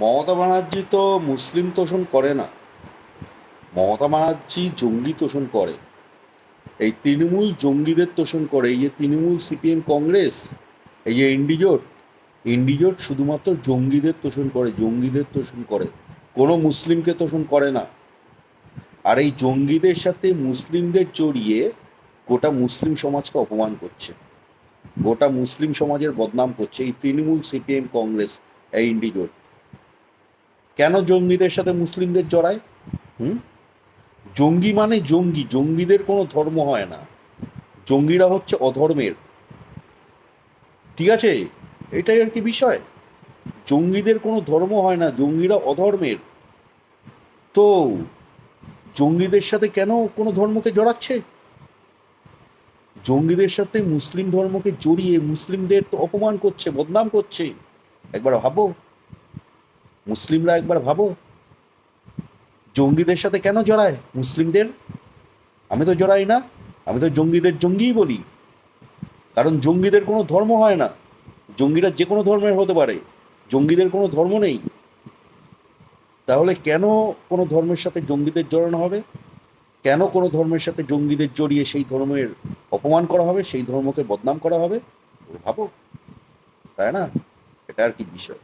মমতা ব্যানার্জি তো মুসলিম তোষণ করে না। মমতা ব্যানার্জি জঙ্গি তোষণ করে। এই তৃণমূল জঙ্গিদের তোষণ করে। এই যে তৃণমূল সিপিএম কংগ্রেস, এই যে ইন্ডিজোট ইন্ডিজোট শুধুমাত্র জঙ্গিদের তোষণ করে, জঙ্গিদের তোষণ করে। কোনো মুসলিমকে তোষণ করে না। আর এই জঙ্গিদের সাথে মুসলিমদের জড়িয়ে গোটা মুসলিম সমাজকে অপমান করছে। গোটা মুসলিম সমাজের বদনাম করছে এই তৃণমূল সিপিএম কংগ্রেস, এই ইন্ডিজোট কেন জঙ্গিদের সাথে মুসলিমদের জড়ায়? হুম? জঙ্গি মানে জঙ্গি, জঙ্গিদের কোনো ধর্ম হয় না। জঙ্গিরা হচ্ছে অধর্মের। ঠিক আছে? এটাই আর কি বিষয়। জঙ্গিদের কোনো ধর্ম হয় না, জঙ্গিরা অধর্মের। তো জঙ্গিদের সাথে কেন কোনো ধর্মকে জড়াচ্ছে? জঙ্গিদের সাথে মুসলিম ধর্মকে জড়িয়ে মুসলিমদের তো অপমান করছে, বদনাম করছে। একবার ভাবো। মুসলিমরা একবার ভাবো, জঙ্গিদের সাথে কেন জড়ায় মুসলিমদের? আমি তো জড়াই না, আমি তো জঙ্গিদের জঙ্গিই বলি। কারণ জঙ্গিদের কোনো ধর্ম হয় না। জঙ্গিরা যে কোনো ধর্মের হতে পারে, জঙ্গিদের কোনো ধর্ম নেই। তাহলে কেন কোনো ধর্মের সাথে জঙ্গিদের জড়ানো হবে? কেন কোনো ধর্মের সাথে জঙ্গিদের জড়িয়ে সেই ধর্মের অপমান করা হবে, সেই ধর্মকে বদনাম করা হবে? ভাবো। তাই না? এটা আর কি বিষয়।